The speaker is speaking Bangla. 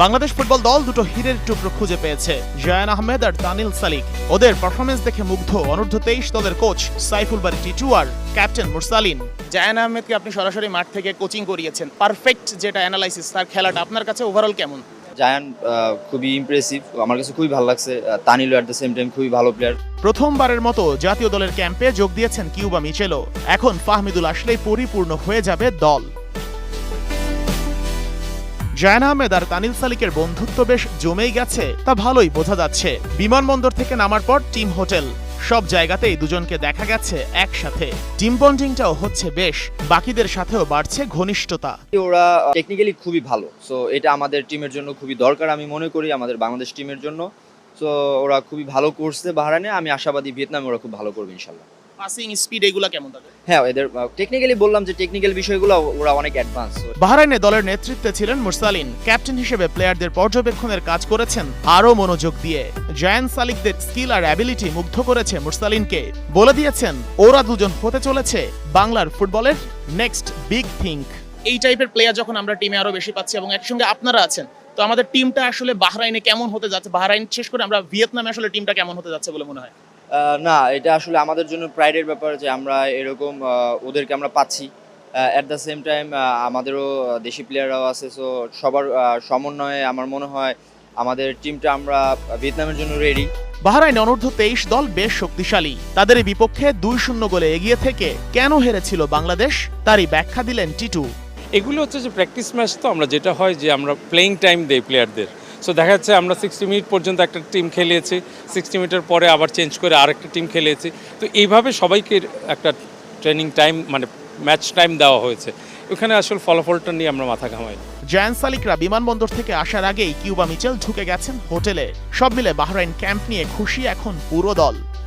বাংলাদেশ ফুটবল দল দুটো হীরের টুকরো খুঁজে পেয়েছে। জয়ান আহমেদ আর তানিল সালিক। ওদের পারফরমেন্স দেখে মুগ্ধ অনূর্ধ্ব তেইশ দলের কোচ সাইফুল বারি টিটু আর ক্যাপ্টেন মুরসালিন। জায়ান আহমেদকে আপনি সরাসরি মাঠ থেকে কোচিং করিয়েছেন। পারফেক্ট যেটা অ্যানালাইসিস তার খেলাটা আপনার কাছে ওভারঅল কেমন? জায়ান আহ, খুবই ইমপ্রেসিভ আমার কাছে খুবই ভালো লাগছে। আহ, তানিলও অ্যাট দ্য সেম টাইম খুবই ভালো প্লেয়ার প্রথমবারের মতো জাতীয় দলের ক্যাম্পে যোগ দিয়েছেন কিউবা মিচেলো। এখন ফাহমিদুল আসলেই পরিপূর্ণ হয়ে যাবে দল। জায়ান আহমেদ আর তানিল সালিকের বন্ধুত্ব বেশ জমেই গেছে, তা ভালোই বোঝা যাচ্ছে। বিমানবন্দর থেকে নামার পর টিম হোটেল, সব জায়গাতেই দুজনকে দেখা গেছে একসাথে। টিম বন্ডিংটাও হচ্ছে বেশ, বাকিদের সাথেও বাড়ছে ঘনিষ্ঠতা। ওরা টেকনিক্যালি খুবই ভালো সো এটা আমাদের টিমের জন্য খুবই দরকার আমি মনে করি, আমাদের বাংলাদেশ টিমের জন্য। সো ওরা খুবই ভালো করছে বাহারানে, আমি আশাবাদী ভিয়েতনামে ওরা খুব ভালো করবে, ইনশাল্লাহ। পাসিং স্পিড এগুলা কেমন তাদের? হ্যাঁ এদের টেকনিক্যালি বললাম যে টেকনিক্যাল বিষয়গুলো ওরা অনেক অ্যাডভান্স বাহরাইনে দলের নেতৃত্বে ছিলেন মুরসালিন। ক্যাপ্টেন হিসেবে প্লেয়ারদের পর্যবেক্ষণের কাজ করেছেন আরও মনোযোগ দিয়ে। জায়ান সালিকদের স্কিল আর অ্যাবিলিটি মুগ্ধ করেছে মুরসালিনকে। বলে দিয়েছেন ওরা দুজন হতে চলেছে বাংলার ফুটবলের নেক্সট বিগ থিঙ্ক এই টাইপের প্লেয়ার যখন আমরা টিমে আরও বেশি পাচ্ছি এবং একসঙ্গে আপনারা আছেন তো আমাদের টিমটা আসলে বাহরাইনে কেমন হতে যাচ্ছে? বাহরাইন শেষ করে আমরা ভিয়েতনামে আসলে টিমটা কেমন হতে যাচ্ছে বলে মনে হয়? না এটা আসলে আমাদের জন্য প্রাইডের ব্যাপার যে আমরা এরকম ওদেরকে আমরা পাচ্ছি। অ্যাট দ্য সেম টাইম আমাদেরও দেশি প্লেয়াররাও আছে সো সবার সমন্বয়ে আমার মনে হয় আমাদের টিমটা আমরা ভিয়েতনামের জন্য রেডি বাহরাইন অনূর্ধ্ব তেইশ দল বেশ শক্তিশালী। তাদের বিপক্ষে দুই শূন্য গোলে এগিয়ে থেকে কেন হেরেছিল বাংলাদেশ? তারই ব্যাখ্যা দিলেন টিটু। এগুলো হচ্ছে যে প্র্যাকটিস ম্যাচ তো আমরা যেটা হয় যে আমরা প্লেইং টাইম দেই প্লেয়ারদের সো দেখা যাচ্ছে আমরা সিক্সটি মিনিট পর্যন্ত একটা টিম খেলিয়েছি। সিক্সটি মিনিটের পরে আবার চেঞ্জ করে আরেকটা টিম খেলিয়েছি। তো এইভাবে সবাইকে একটা ট্রেনিং টাইম মানে ম্যাচ টাইম দেওয়া হয়েছে। ওখানে আসল ফলাফলটা নিয়ে আমরা মাথা ঘামাই। জায়ান সালিকরা বিমানবন্দর থেকে আসার আগেই কিউবা মিচেল ঢুকে গেছেন হোটেলে। সব মিলে বাহরাইন ক্যাম্প নিয়ে খুশি এখন পুরো দল।